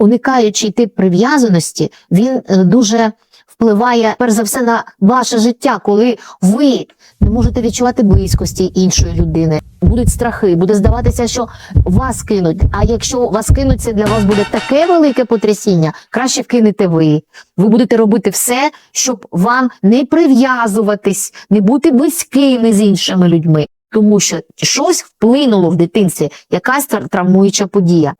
уникаючий тип прив'язаності, він е, дуже впливає перш за все на ваше життя, коли ви не можете відчувати близькості іншої людини. Будуть страхи, буде здаватися, що вас кинуть. А якщо вас кинуть, це для вас буде таке велике потрясіння, краще вкинете ви. Ви будете робити все, щоб вам не прив'язуватись, не бути близькими з іншими людьми, тому що щось вплинуло в дитинстві, якась тр- травмуюча подія.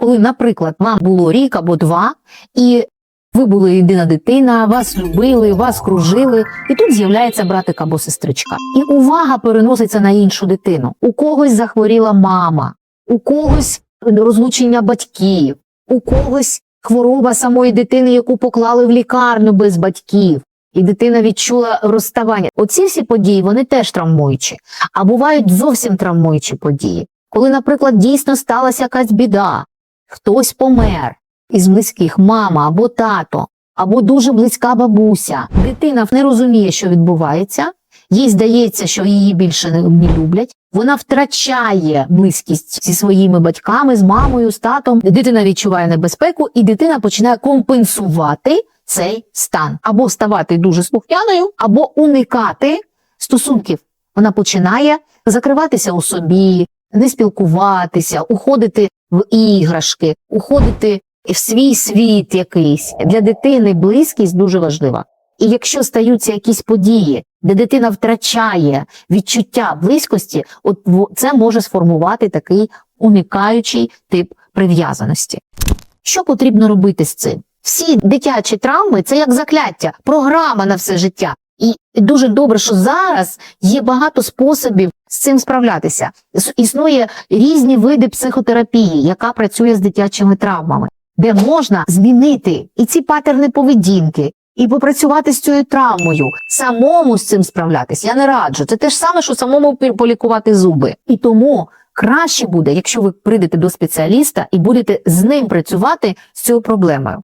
Коли, наприклад, вам було рік або два, і ви були єдина дитина, вас любили, вас кружили, і тут з'являється братик або сестричка. І увага переноситься на іншу дитину. У когось захворіла мама, у когось розлучення батьків, у когось хвороба самої дитини, яку поклали в лікарню без батьків. І дитина відчула розставання. Оці всі події вони теж травмуючі. А бувають зовсім травмуючі події. Коли, наприклад, дійсно сталася якась біда, хтось помер із близьких, мама або тато, або дуже близька бабуся. Дитина не розуміє, що відбувається, їй здається, що її більше не, люблять. Вона втрачає близькість зі своїми батьками, з мамою, з татом. Дитина відчуває небезпеку, і дитина починає компенсувати цей стан або ставати дуже слухняною, або уникати стосунків. Вона починає закриватися у собі, не спілкуватися, уходити в іграшки, уходити в свій світ якийсь. Для дитини близькість дуже важлива. І якщо стаються якісь події, де дитина втрачає відчуття близькості, от це може сформувати такий уникаючий тип прив'язаності. Що потрібно робити з цим? Всі дитячі травми це як закляття, програма на все життя. І дуже добре, що зараз є багато способів з цим справлятися. Існує різні види психотерапії, яка працює з дитячими травмами, де можна змінити і ці патерни поведінки, і попрацювати з цією травмою, самому з цим справлятися. Я не раджу. Це те ж саме, що самому полікувати зуби. І тому краще буде, якщо ви прийдете до спеціаліста і будете з ним працювати з цією проблемою.